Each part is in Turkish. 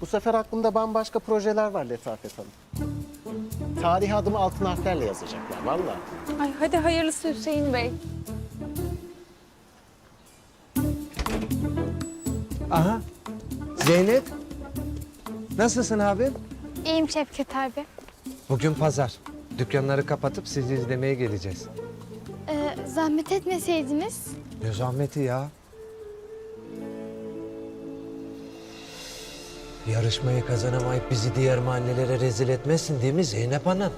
Bu sefer aklımda bambaşka projeler var Letafet Hanım. Tarihi adımı altın harflerle yazacaklar vallahi. Ay hadi hayırlısı Hüseyin Bey. Aha. Zeynep. Nasılsın abi? İyiyim Şevket abi. Bugün pazar. Dükkanları kapatıp sizi izlemeye geleceğiz. Ee, zahmet etmeseydiniz. Ne zahmeti ya. Yarışmayı kazanamayıp bizi diğer mahallelere rezil etmezsin değil mi Zeynep Hanım?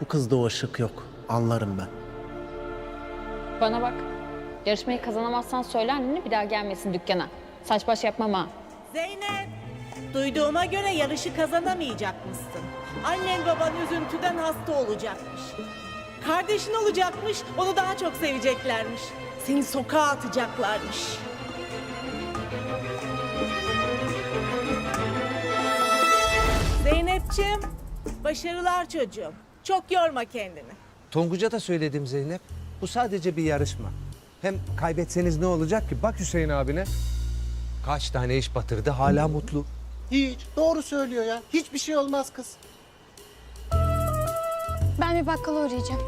Bu kızda o ışık yok. Anlarım ben. Bana bak. Yarışmayı kazanamazsan söyle annene bir daha gelmesin dükkana. Saç baş yapmam ha. Zeynep, duyduğuma göre yarışı kazanamayacakmışsın. Annen baban üzüntüden hasta olacakmış. Kardeşin olacakmış, onu daha çok seveceklermiş. Seni sokağa atacaklarmış. Zeynep'ciğim, başarılar çocuğum. Çok yorma kendini. Tonguç'a da söyledim Zeynep. Bu sadece bir yarışma. Hem kaybetseniz ne olacak ki? Bak Hüseyin abine. Kaç tane iş batırdı hala mutlu. Hiç. Doğru söylüyor ya. Hiçbir şey olmaz kız. Ben bir bakkala uğrayacağım.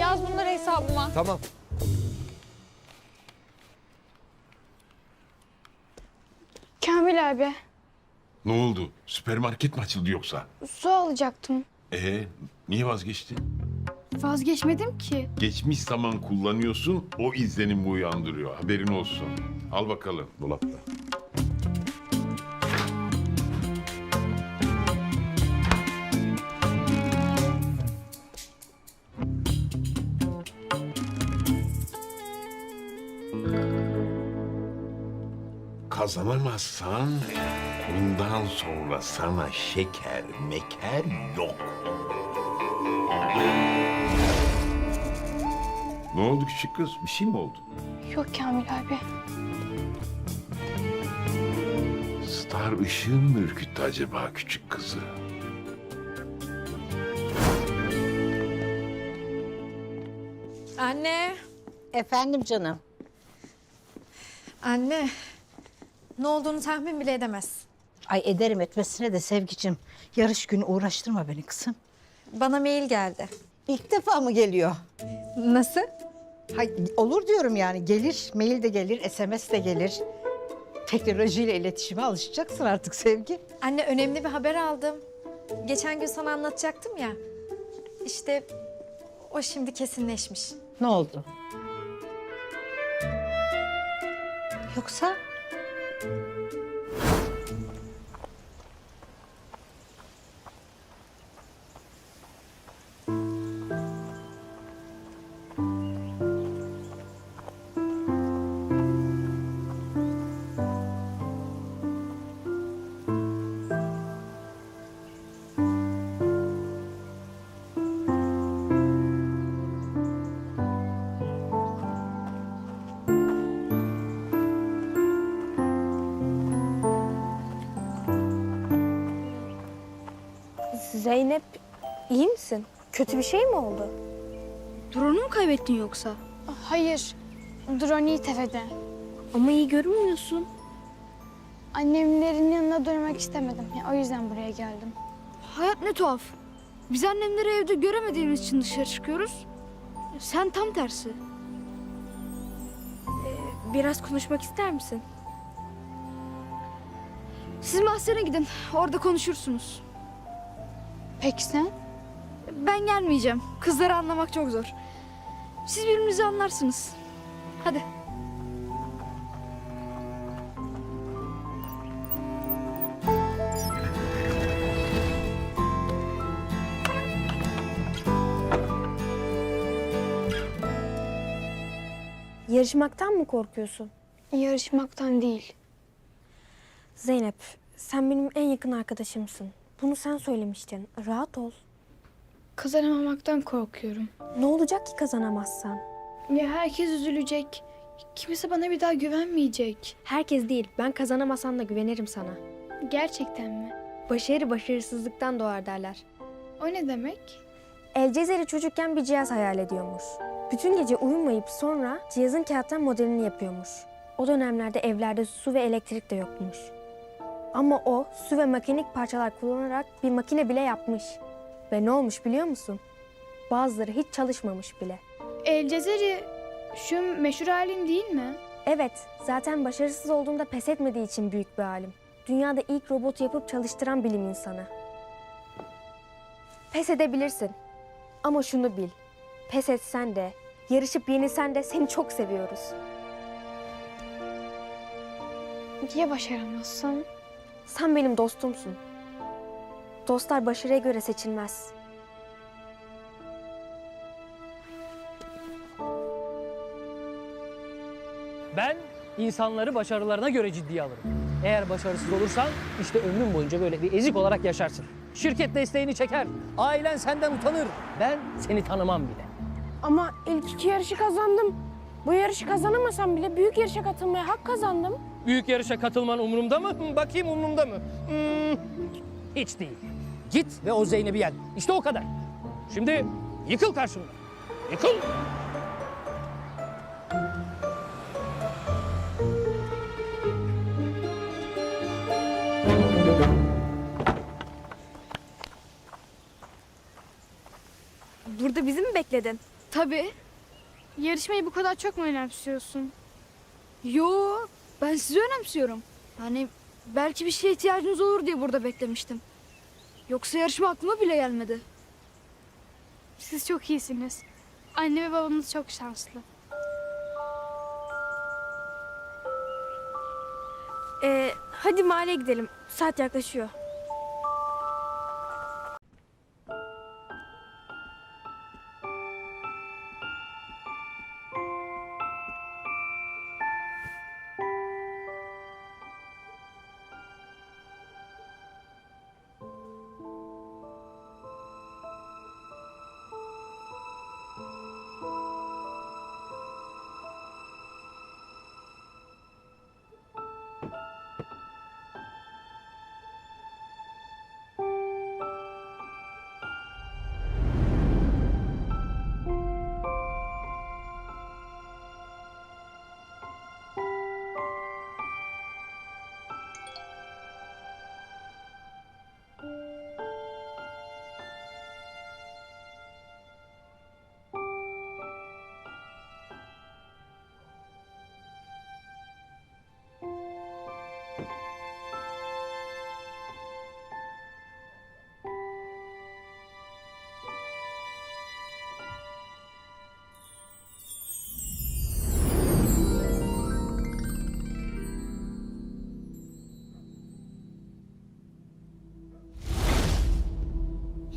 Yaz bunları hesabıma. Tamam. Kamil abi, Ne oldu? Süpermarket mi açıldı yoksa? su alacaktım. Ee, niye vazgeçtin? Vazgeçmedim ki. Geçmiş zaman kullanıyorsun, o izlenimi uyandırıyor. Haberin olsun. Al bakalım dolapta. Kazanamazsan bundan sonra sana şeker meker yok. Ne oldu küçük kız? Bir şey mi oldu? Yok Kamil abi. Star ışığın mı ürküttü acaba küçük kızı? Anne, Efendim canım. anne. Ne olduğunu tahmin bile edemez. Ay ederim etmesine de sevgicim. Yarış günü uğraştırma beni kızım. Bana mail geldi. İlk defa mı geliyor? Nasıl? Hay, olur diyorum yani gelir. Mail de gelir, SMS de gelir. Teknolojiyle iletişime alışacaksın artık sevgi. Anne önemli bir haber aldım. Geçen gün sana anlatacaktım ya. İşte o şimdi kesinleşmiş. Ne oldu? Yoksa Zeynep iyi misin? Kötü bir şey mi oldu? Drone'u mu kaybettin yoksa? Hayır, drone iyi tepede. Ama iyi görünmüyorsun. Annemlerin yanına dönmek istemedim. Ya, o yüzden buraya geldim. Hayat ne tuhaf. Biz annemleri evde göremediğimiz için dışarı çıkıyoruz. Sen tam tersi. Biraz konuşmak ister misin? Siz mahzene gidin. Orada konuşursunuz. Peki sen? Ben gelmeyeceğim. Kızları anlamak çok zor. Siz birbirinizi anlarsınız. Hadi. Yarışmaktan mı korkuyorsun? Yarışmaktan değil. Zeynep, sen benim en yakın arkadaşımsın. Bunu sen söylemiştin. Rahat ol. Kazanamamaktan korkuyorum. Ne olacak ki kazanamazsan? Ya herkes üzülecek. Kimse bana bir daha güvenmeyecek. Herkes değil, ben kazanamasan da güvenirim sana. Gerçekten mi? Başarı başarısızlıktan doğar derler. O ne demek? El Cezeri çocukken bir cihaz hayal ediyormuş. Bütün gece uyumayıp sonra cihazın kağıttan modelini yapıyormuş. O dönemlerde evlerde su ve elektrik de yokmuş. Ama o su ve makinik parçalar kullanarak bir makine bile yapmış. Ve ne olmuş biliyor musun? Bazıları hiç çalışmamış bile. El Cezeri şu meşhur halin değil mi? Evet, zaten başarısız olduğunda pes etmediği için büyük bir alim. Dünyada ilk robotu yapıp çalıştıran bilim insanı. Pes edebilirsin. Ama şunu bil. Pes etsen de, yarışıp yenilsen de seni çok seviyoruz. Ya başaramazsam? Sen benim dostumsun. Dostlar başarıya göre seçilmez. Ben insanları başarılarına göre ciddiye alırım. Eğer başarısız olursan işte ömrün boyunca böyle bir ezik olarak yaşarsın. Şirket desteğini çeker, ailen senden utanır. Ben seni tanımam bile. Ama ilk iki yarışı kazandım. Bu yarışı kazanamasam bile büyük yarışa katılmaya hak kazandım. Büyük yarışa katılman umurumda mı? Hı, Bakayım umurumda mı? Hmm, hiç değil. Git ve o Zeynep'i yen. İşte o kadar. Şimdi yıkıl karşımda. Yıkıl. Burada bizi mi bekledin? Tabii. Yarışmayı bu kadar çok mu önemsiyorsun? Yo, ben sizi önemsiyorum. Hani belki bir şeye ihtiyacınız olur diye burada beklemiştim. Yoksa yarışma aklıma bile gelmedi. Siz çok iyisiniz. Anne ve babamız çok şanslı. Ee, hadi mahalleye gidelim. Saat yaklaşıyor.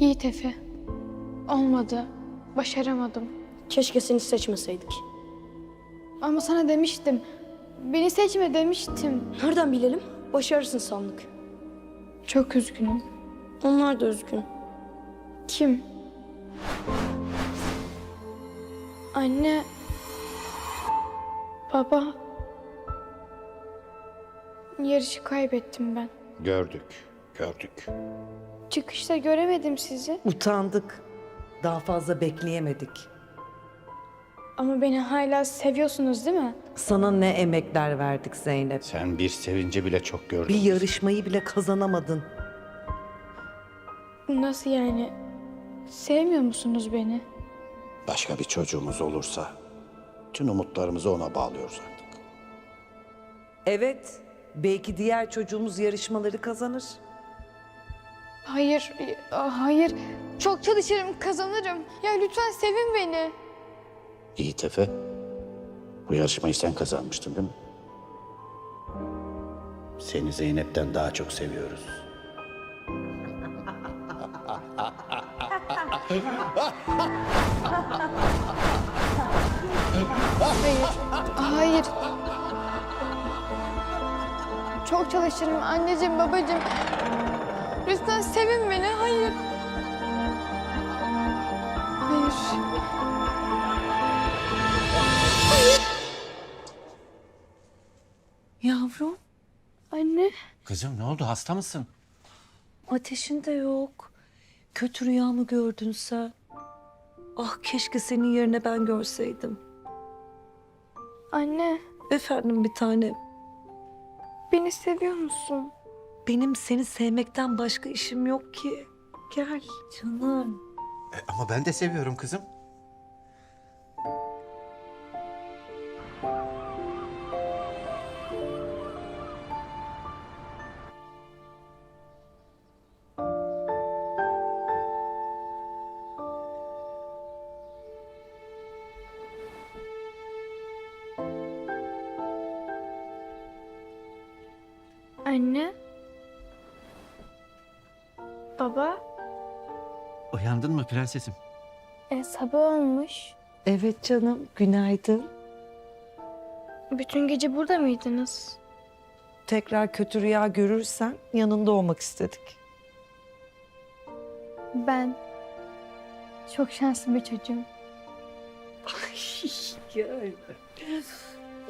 Yiğit Efe. Olmadı. Başaramadım. Keşke seni seçmeseydik. Ama sana demiştim. Beni seçme demiştim. Nereden bilelim? Başarısın sandık. Çok üzgünüm. Onlar da üzgün. Kim? Anne. Baba. Yarışı kaybettim ben. Gördük, gördük. Çıkışta göremedim sizi. Utandık. Daha fazla bekleyemedik. Ama beni hala seviyorsunuz değil mi? Sana ne emekler verdik Zeynep. Sen bir sevince bile çok gördün. Bir yarışmayı bile kazanamadın. Nasıl yani? Sevmiyor musunuz beni? Başka bir çocuğumuz olursa tüm umutlarımızı ona bağlıyoruz artık. Evet, belki diğer çocuğumuz yarışmaları kazanır. Hayır, hayır. Çok çalışırım, kazanırım. Ya lütfen sevin beni. Yiğit Efe, bu yarışmayı sen kazanmıştın değil mi? Seni Zeynep'ten daha çok seviyoruz. Hayır, hayır. Çok çalışırım anneciğim, babacığım. Lütfen sevin beni, hayır. Hayır. Yavrum, Anne, Kızım ne oldu hasta mısın? ateşin de yok. Kötü rüya mı gördün sen? Ah keşke senin yerine ben görseydim. anne. Efendim bir tane. Beni seviyor musun? Benim seni sevmekten başka işim yok ki. Gel canım. E, ama ben de seviyorum kızım. Baba. Uyandın mı prensesim? E, sabah olmuş. Evet canım günaydın. Bütün gece burada mıydınız? Tekrar kötü rüya görürsen yanında olmak istedik. Ben çok şanslı bir çocuğum. Gel.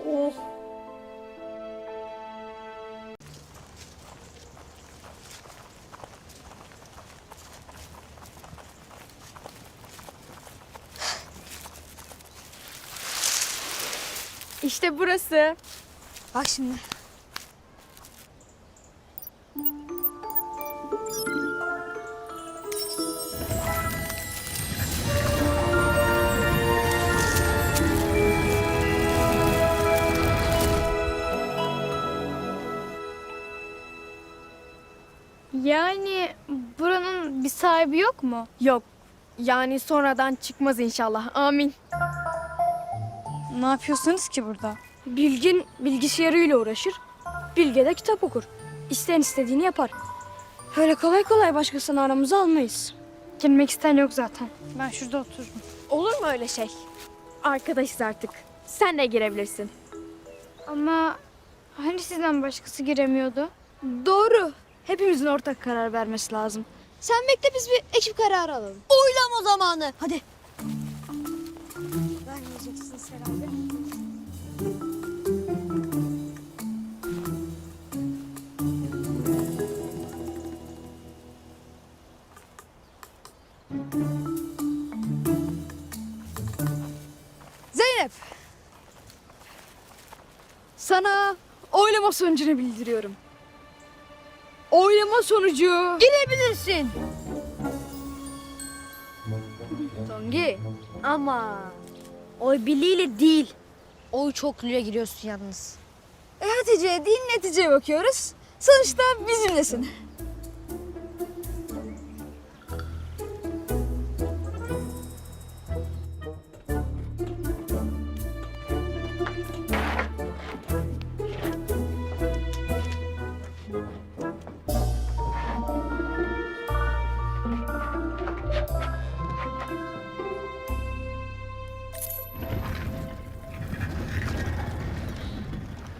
Oh. İşte burası. Bak şimdi. Yani buranın bir sahibi yok mu? Yok. Yani sonradan çıkmaz inşallah. Amin. Ne yapıyorsunuz ki burada? Bilgin bilgisayarıyla uğraşır. Bilge de kitap okur. İsteyen istediğini yapar. Öyle kolay kolay başkasını aramıza almayız. Gelmek isteyen yok zaten. Ben şurada otururum. Olur mu öyle şey? Arkadaşız artık. Sen de girebilirsin. Ama hani sizden başkası giremiyordu? Doğru. Hepimizin ortak karar vermesi lazım. Sen bekle biz bir ekip kararı alalım. Oylama zamanı. Hadi. Herhalde. Zeynep. Sana oylama sonucunu bildiriyorum. Oylama sonucu... Girebilirsin. Tongi. Ama oy birliğiyle değil. Oy çokluya giriyorsun yalnız. E Hatice değil neticeye bakıyoruz. Sonuçta bizimlesin.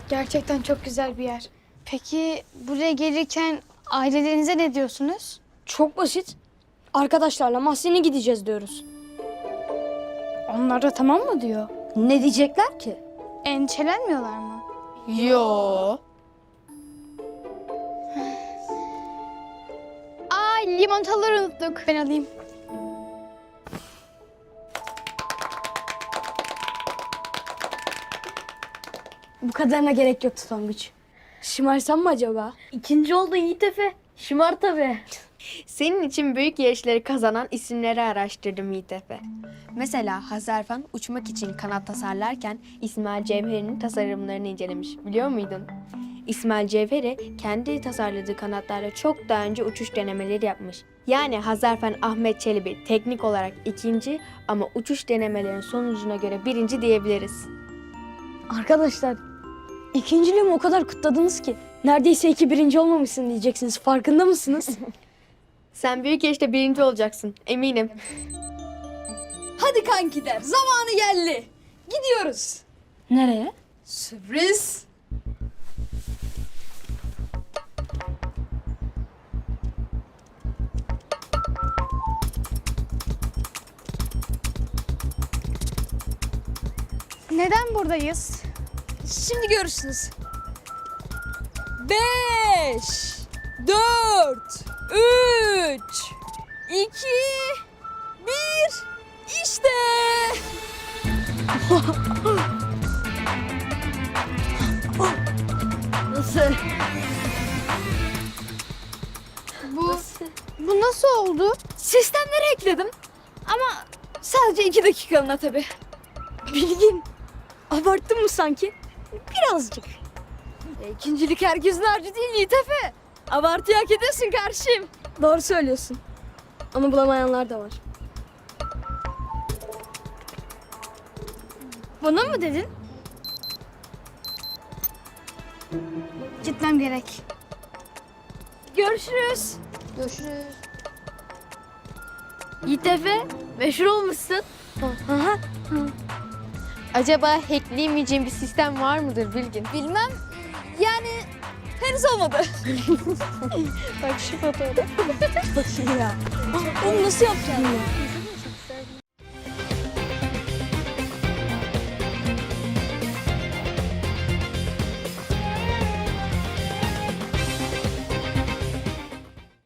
Gerçekten çok güzel bir yer. Peki buraya gelirken ailelerinize ne diyorsunuz? Çok basit. Arkadaşlarla mahzene gideceğiz diyoruz. Onlar da tamam mı diyor? Ne diyecekler ki? Endişelenmiyorlar mı? Yo. Aa limonataları unuttuk. Ben alayım. Kadarına gerek yoktu Tonguç. Şımarsam mı acaba? İkinci oldu Yiğit Efe. Şımar tabii. Senin için büyük yarışları kazanan isimleri araştırdım Yiğit Efe. Mesela Hazarfen uçmak için kanat tasarlarken İsmail Cevheri'nin tasarımlarını incelemiş. Biliyor muydun? İsmail Cevheri kendi tasarladığı kanatlarla çok daha önce uçuş denemeleri yapmış. Yani Hazarfen Ahmet Çelebi teknik olarak ikinci ama uçuş denemelerinin sonucuna göre birinci diyebiliriz. Arkadaşlar ikinciliğimi o kadar kutladınız ki neredeyse iki birinci olmamışsın diyeceksiniz. Farkında mısınız? Sen büyük yarışta birinci olacaksın eminim. Hadi kankiler zamanı geldi. Gidiyoruz. Nereye? Sürpriz. Neden buradayız? Şimdi görürsünüz. Beş, dört, üç, iki, bir. İşte. Nasıl? Bu, bu nasıl oldu? Sistemleri ekledim. Ama sadece iki dakikalığına tabii. Bilgin, abarttın mı sanki? Birazcık. E, ikincilik herkesin harcı değil Yiğit Efe. Hak ediyorsun kardeşim. Doğru söylüyorsun. Onu bulamayanlar da var. Bana mı dedin? Gitmem gerek. Görüşürüz. Görüşürüz. Yiğit Efe, meşhur olmuşsun. Aha. Acaba hackleyemeyeceğim bir sistem var mıdır Bilgin? Bilmem. Yani henüz olmadı. Bak şu fotoğraf. Bakayım ya. Onu nasıl yapacağım ya?